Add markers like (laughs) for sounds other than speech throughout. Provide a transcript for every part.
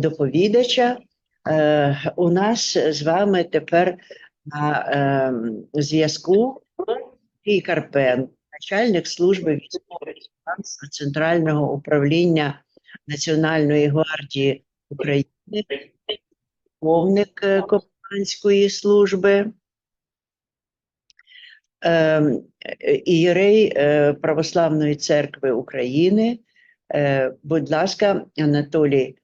е, доповідача. Е, У нас з вами тепер на ем, зв'язку Сергій Карпен, начальник служби військової фінансів Центрального управління Національної гвардії України, повник Копанської служби. Ем, е, Ієрей е, Православної церкви України. Е, Будь ласка, Анатолій, е, е,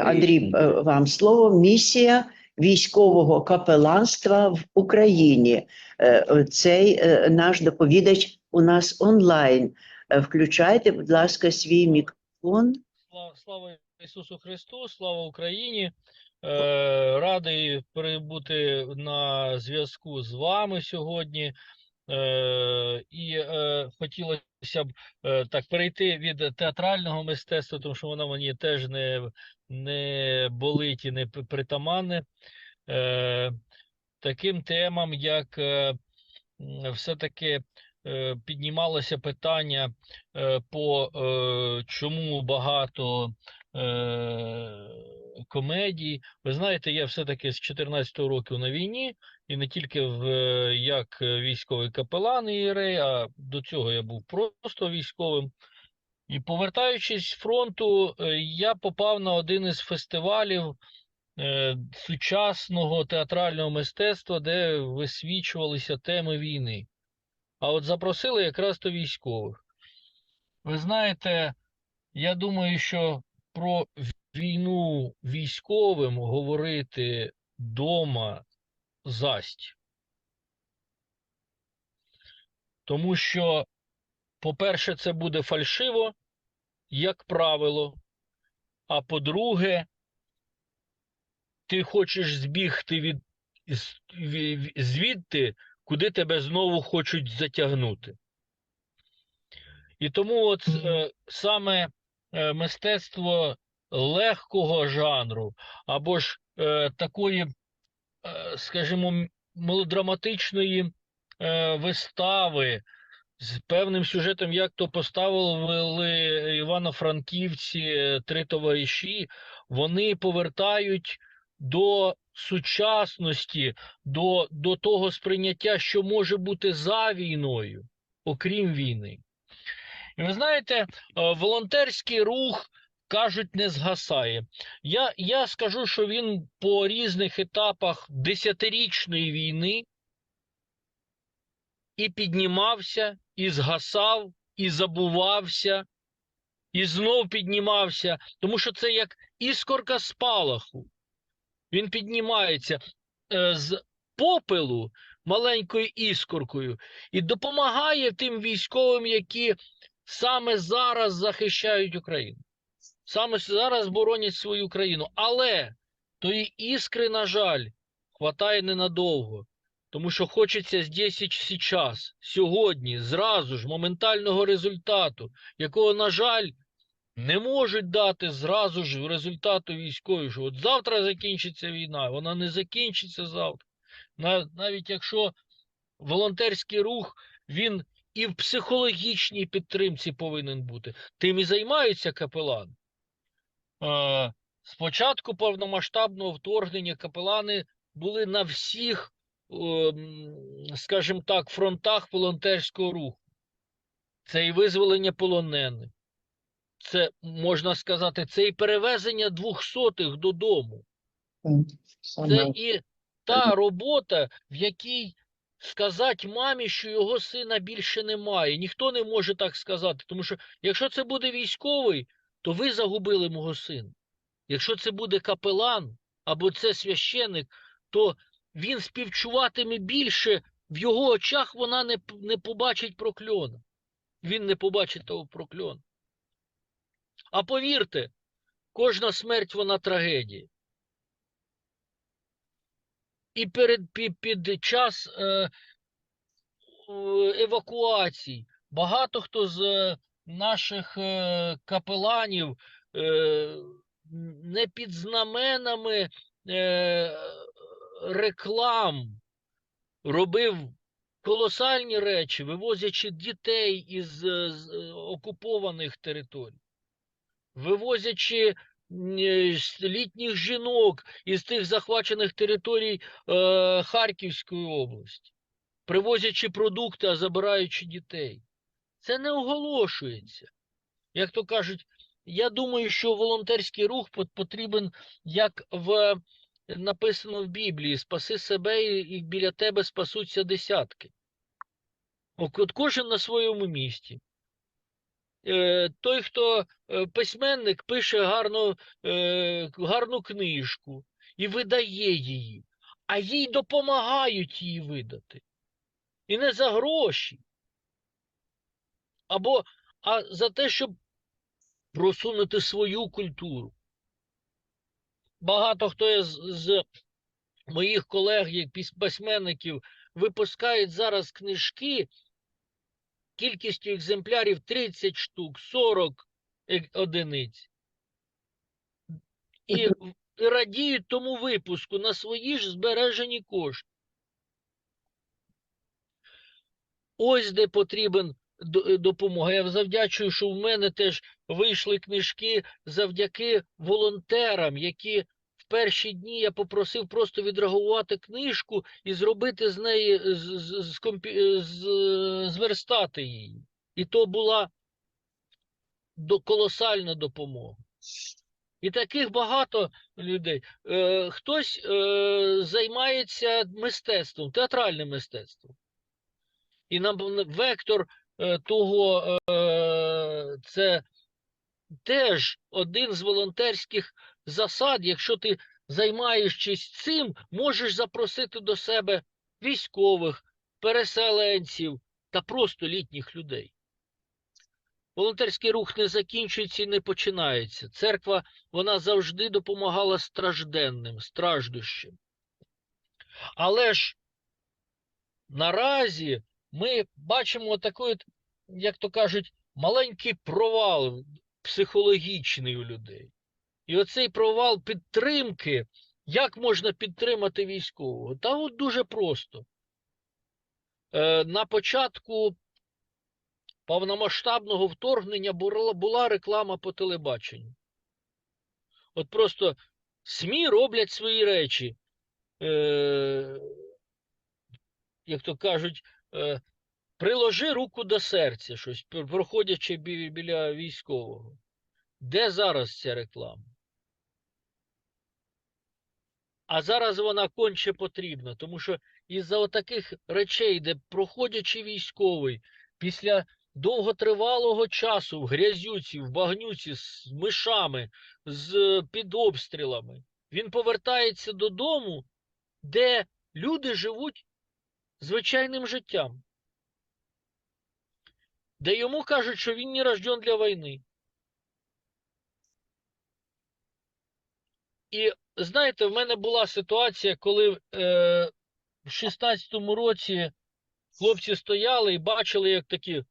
Андрій, е, вам слово. Місія військового капеланства в Україні. Е, Цей е, наш доповідач у нас онлайн. Е, Включайте, будь ласка, свій мікрофон. Слава, слава Ісусу Христу, слава Україні. Е, радий прибути на зв'язку з вами сьогодні. Е, і е, хотілося б е, так перейти від театрального мистецтва, тому що воно мені теж не, не болить і не притаманне. Таким темам, як все-таки піднімалося питання по чому багато комедій. Ви знаєте, я все-таки з 14 років на війні, і не тільки в, е, як військовий капелан ієрей, а до цього я був просто військовим. І повертаючись з фронту, е, я попав на один із фестивалів е, сучасного театрального мистецтва, де висвічувалися теми війни. А от запросили якраз то військових. Ви знаєте, я думаю, що про війну військовим говорити дома засть. Тому що, по-перше, це буде фальшиво, як правило. А по-друге, ти хочеш збігти від звідти, куди тебе знову хочуть затягнути. І тому от е, саме мистецтво легкого жанру, або ж е, такої, е, скажімо, мелодраматичної е, вистави з певним сюжетом, як то поставили Івано-Франківці е, три товариші, вони повертають до сучасності, до, до того сприйняття, що може бути за війною, окрім війни. І ви знаєте, е, волонтерський рух, кажуть, не згасає. Я, я скажу, що він по різних етапах десятирічної війни і піднімався, і згасав, і забувався, і знов піднімався, тому що це як іскорка спалаху. Він піднімається е, з попелу маленькою іскоркою і допомагає тим військовим, які саме зараз захищають Україну, саме зараз боронять свою країну. Але тої іскри, на жаль, хватає ненадовго. Тому що хочеться здесь і сейчас, сьогодні, зразу ж, моментального результату, якого, на жаль, не можуть дати зразу ж результату військові, що от завтра закінчиться війна, вона не закінчиться завтра. На- Навіть якщо волонтерський рух, він і в психологічній підтримці повинен бути. Тим і займаються капелани. Е, Спочатку повномасштабного вторгнення капелани були на всіх, скажімо так, фронтах волонтерського руху. Це і визволення полонених, це можна сказати, це і перевезення двохсотих додому. Це і та робота, в якій сказати мамі, що його сина більше немає. Ніхто не може так сказати. Тому що якщо це буде військовий, то ви загубили мого сина. Якщо це буде капелан або це священик, то він співчуватиме більше, в його очах вона не, не побачить прокльона. Він не побачить того прокльона. А повірте, кожна смерть вона трагедія. І перед під, під час е, евакуацій. Багато хто з наших е, капеланів е, не під знаменами е, реклам робив колосальні речі, вивозячи дітей із з, окупованих територій, вивозячи літніх жінок із тих захвачених територій е, Харківської області, привозячи продукти, а забираючи дітей. Це не оголошується. Як то кажуть, я думаю, що волонтерський рух потрібен, як в написано в Біблії: спаси себе і, біля тебе спасуться десятки. От кожен на своєму місці. Е, той, хто е, письменник, пише гарну, е, гарну книжку і видає її, а їй допомагають її видати. І не за гроші, або а за те, щоб просунути свою культуру. Багато хто із з моїх колег, письменників, випускають зараз книжки кількістю екземплярів 30 штук, 40 е- одиниць. І, радіють тому випуску на свої ж збережені кошти. Ось де потрібен допомога. Я завдячую, що в мене теж вийшли книжки завдяки волонтерам, які перші дні я попросив просто відреагувати книжку і зробити з неї з, з, з, з, зверстати її. І то була до, колосальна допомога. І таких багато людей. Е, хтось е, займається мистецтвом, театральним мистецтвом. І нам вектор е, того е, це теж один з волонтерських засад. Якщо ти займаючись цим, можеш запросити до себе військових, переселенців та просто літніх людей. Волонтерський рух не закінчується і не починається. Церква вона завжди допомагала стражденним, страждущим. Але ж наразі ми бачимо такий, як то кажуть, маленький провал психологічний у людей. І оцей провал підтримки, як можна підтримати військового? Та от дуже просто. Е, на початку повномасштабного вторгнення була, реклама по телебаченню. От просто СМІ роблять свої речі. Е, як то кажуть, е, приложи руку до серця, щось, проходячи бі- біля військового. Де зараз ця реклама? А зараз вона конче потрібна, тому що із-за отаких речей, де проходячи військовий, після довготривалого часу в грязюці, в багнюці з мишами, з під обстрілами, він повертається додому, де люди живуть звичайним життям, де йому кажуть, що він не рожден для війни. І знаєте, в мене була ситуація, коли е, в 16-му році хлопці стояли і бачили, як такі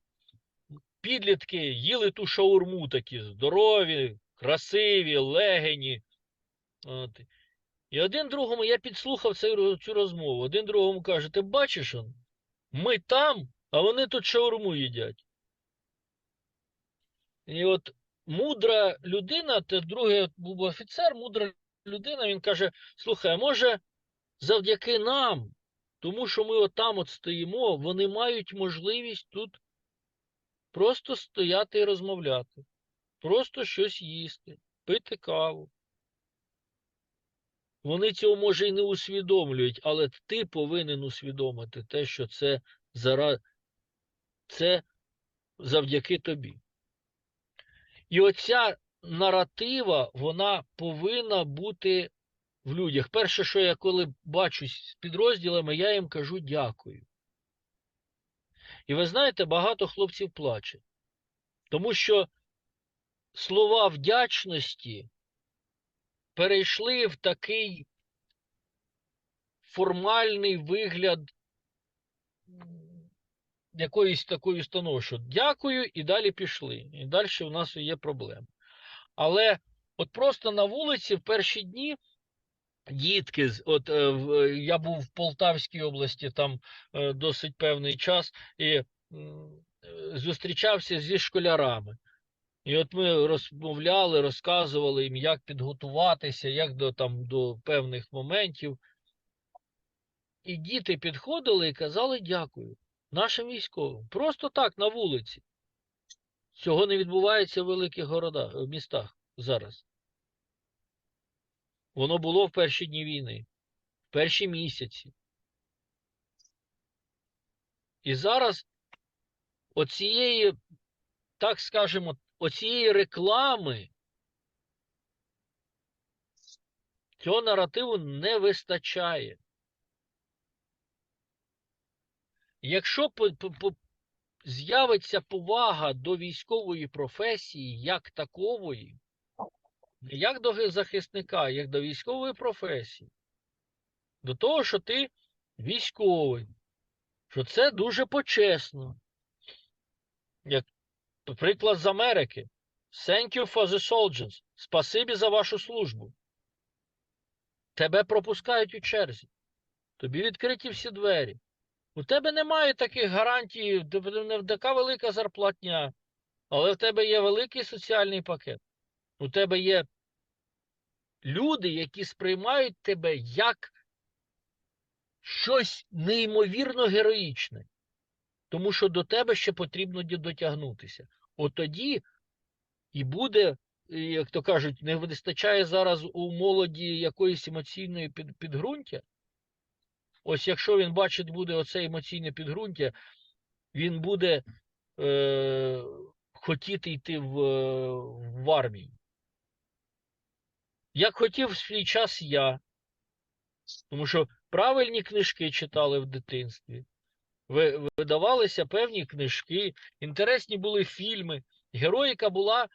підлітки їли ту шаурму такі здорові, красиві, легені. От. І один другому, я підслухав цю, цю розмову. Один другому каже: ти бачиш, ми там, а вони тут шаурму їдять. І от мудра людина, те другий був офіцер, мудра людина, він каже: слухай, а може, завдяки нам, тому що ми отам от стоїмо, вони мають можливість тут просто стояти і розмовляти, просто щось їсти, пити каву. Вони цього може і не усвідомлюють, але ти повинен усвідомити те, що це зара... це завдяки тобі. І оця наратива, вона повинна бути в людях. Перше, що я коли бачусь з підрозділами, я їм кажу дякую. І ви знаєте, багато хлопців плаче. Тому що слова вдячності перейшли в такий формальний вигляд якоїсь такої установи, що дякую, і далі пішли. І далі у нас є проблеми. Але от просто на вулиці в перші дні дітки, от е, я був в Полтавській області там е, досить певний час і е, зустрічався зі школярами. І от ми розмовляли, розказували їм, як підготуватися, як до, там, до певних моментів. І діти підходили і казали дякую нашим військовим. Просто так, на вулиці. Цього не відбувається в великих городах, в містах зараз. Воно було в перші дні війни, в перші місяці. І зараз оцієї, так скажемо, оцієї реклами цього наративу не вистачає. Якщо з'явиться повага до військової професії як такової, не як до захисника, як до військової професії, до того, що ти військовий, що це дуже почесно. Як приклад з Америки. Thank you for the soldiers. Спасибі за вашу службу. Тебе пропускають у черзі. Тобі відкриті всі двері. У тебе немає таких гарантій, не така велика зарплатня, але в тебе є великий соціальний пакет. У тебе є люди, які сприймають тебе як щось неймовірно героїчне, тому що до тебе ще потрібно дотягнутися. От тоді і буде, як то кажуть, не вистачає зараз у молоді якоїсь емоційної підґрунтя. Ось якщо він бачить буде оце емоційне підґрунтя, він буде е, хотіти йти в, в армію. Як хотів в свій час я, тому що правильні книжки читали в дитинстві, видавалися певні книжки, інтересні були фільми, героїка була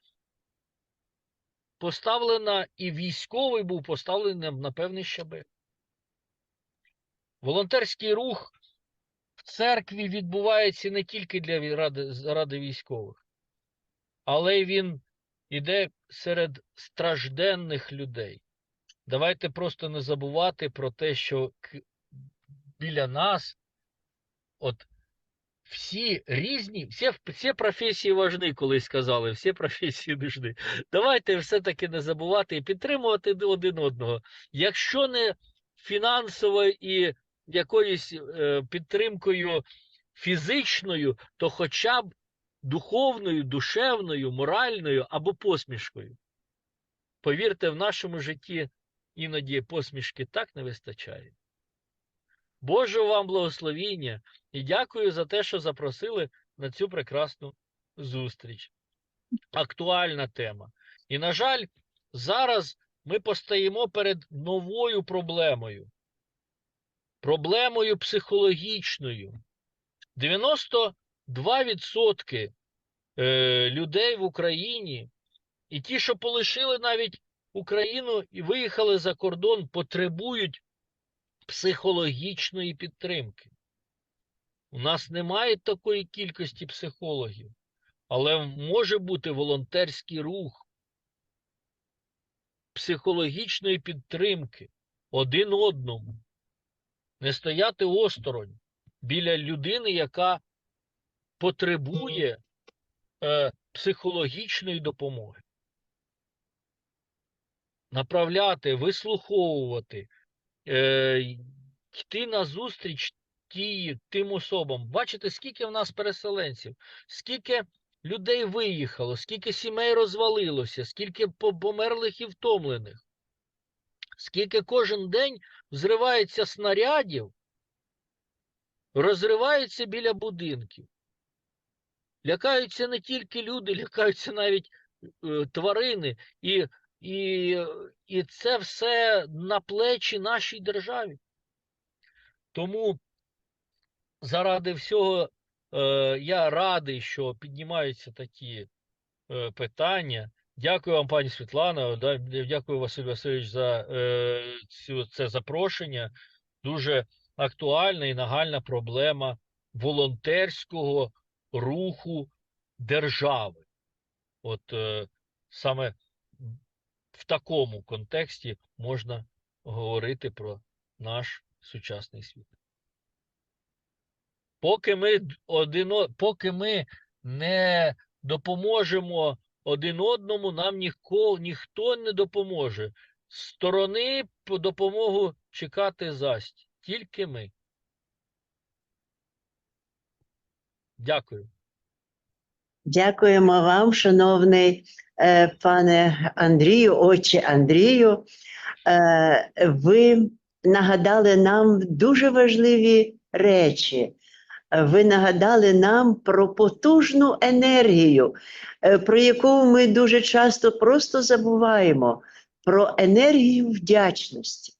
поставлена, і військовий був поставлений на певний щабель. Волонтерський рух в церкві відбувається не тільки для ради, ради військових, але він іде серед стражденних людей. Давайте просто не забувати про те, що біля нас от всі різні, всі, всі професії важні, колись сказали, всі професії нужні. Давайте все-таки не забувати і підтримувати один одного. Якщо не фінансово і якоюсь е, підтримкою фізичною, то хоча б духовною, душевною, моральною або посмішкою. Повірте, в нашому житті іноді посмішки так не вистачає. Божого вам благословіння і дякую за те, що запросили на цю прекрасну зустріч. Актуальна тема. І, на жаль, зараз ми постаємо перед новою проблемою. Проблемою психологічною. 92% е, людей в Україні, і ті, що полишили навіть Україну і виїхали за кордон, потребують психологічної підтримки. У нас немає такої кількості психологів, але може бути волонтерський рух психологічної підтримки один одному, не стояти осторонь біля людини, яка потребує е, психологічної допомоги. Направляти, вислуховувати, е, йти на зустріч ті, тим особам. Бачите, скільки в нас переселенців, скільки людей виїхало, скільки сімей розвалилося, скільки по- померлих і втомлених, скільки кожен день взривається снарядів, розривається біля будинків. Лякаються не тільки люди, (laughs) лякаються навіть е, тварини, і, і, і це все на плечі нашій державі. Тому заради всього е, я радий, що піднімаються такі е, питання. Дякую вам, пані Світлана. Дякую, Василь Васильович, за е, це запрошення. Дуже актуальна і нагальна проблема волонтерського руху держави. От е, саме в такому контексті можна говорити про наш сучасний світ. Поки ми один, поки ми не допоможемо один одному нам ніхто, ніхто не допоможе. Сторони по допомогу чекати засть. Тільки ми. Дякую. Дякуємо вам, шановний е, пане Андрію, отче Андрію. Е, ви нагадали нам дуже важливі речі. Ви нагадали нам про потужну енергію, е, про яку ми дуже часто просто забуваємо, про енергію вдячності.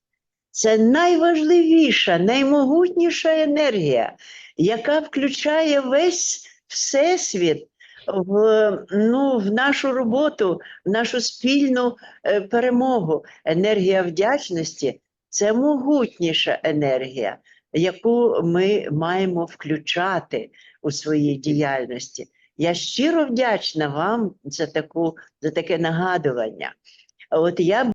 Це найважливіша, наймогутніша енергія, яка включає весь всесвіт в, ну, в нашу роботу, в нашу спільну е, перемогу. Енергія вдячності це могутніша енергія, яку ми маємо включати у своїй діяльності. Я щиро вдячна вам за, таку, за таке нагадування. От я